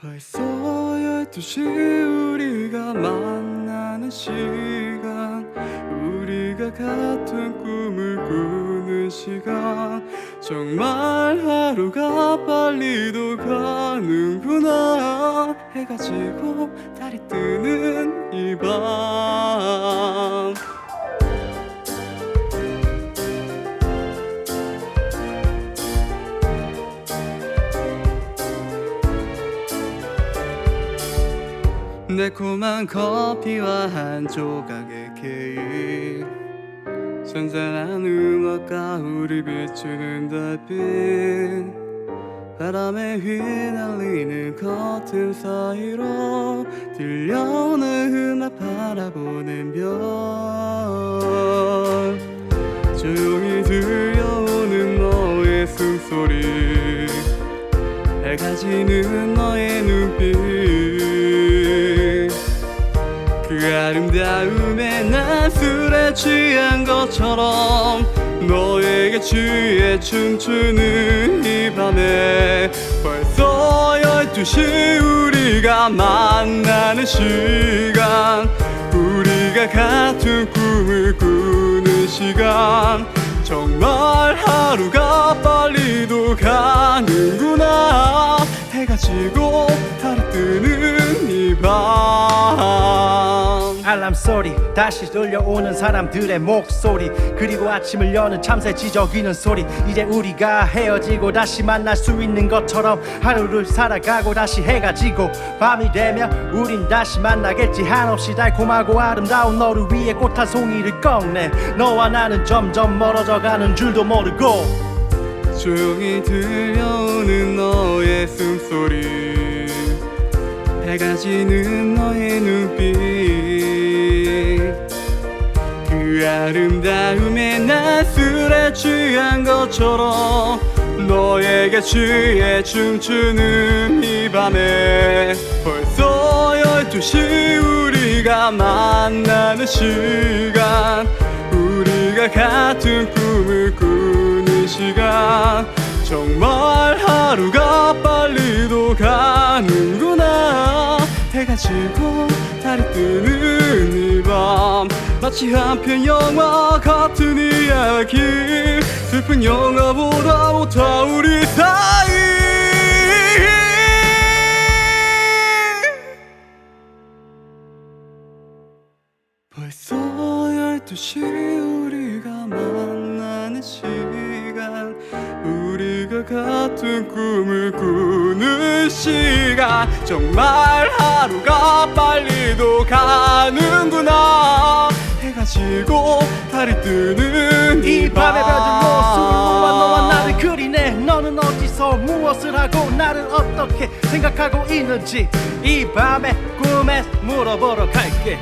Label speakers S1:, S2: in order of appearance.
S1: 벌써 열두 시 우리가 만나는 시간. 우리가 같은 꿈을 꾸는 시간. 정말 하루가 빨리도 가는구나. 해가 지고 달이 뜨는 이밤 달콤한 커피와 한 조각의 케이크. 선선한 음악과 우리 비추는 달빛. 바람에 휘날리는 커튼 사이로 들려오는 음악 바라보는 별. 조용히 들려오는 너의 숨소리. 밝아지는 너의 눈빛. 그 아름다움에 난 술에 취한 것처럼 너에게 취해 춤추는 이 밤에 벌써 열두 시 우리가 만나는 시간. 우리가 같은 꿈을 꾸는 시간. 정말 하루가 빨리도 가는구나. 해가 지고 달이 뜨는 이밤
S2: 알람 소리 다시 들려오는 사람들의 목소리 그리고 아침을 여는 참새 지저귀는 소리. 이제 우리가 헤어지고 다시 만날 수 있는 것처럼 하루를 살아가고 다시 해가 지고 밤이 되면 우린 다시 만나겠지. 한없이 달콤하고 아름다운 너를 위해 꽃 한 송이를 꺾네. 너와 나는 점점 멀어져 가는 줄도 모르고
S1: 조용히 들려오는 너의 숨소리. 해가 지는 너의 눈빛 그 아름다움에 난 술에 취한 것처럼 너에게 취해 춤추는 이 밤에 벌써 열두 시 우리가 만나는 시간. 우리가 같은 꿈을 꾸는 시간. 정말 하루가 빨리도 가는구나. 해가 지고 달이 뜨는 이 밤. 마치 한 편 영화 같은 이야기. 슬픈 영화보다 못하 우리 사이. 벌써 열두 시 우리가 만나는 시간. 우리가 같은 꿈을 꾸는 시간. 정말 하루가 빨리도 가는구나. 해가 지고 달이 뜨는
S2: 이 별들
S1: 아.
S2: 모습으로 너와 나를 그리네. 너는 어디서 무엇을 하고 나를 어떻게 생각하고 있는지 이 밤의 꿈에 물어보러 갈게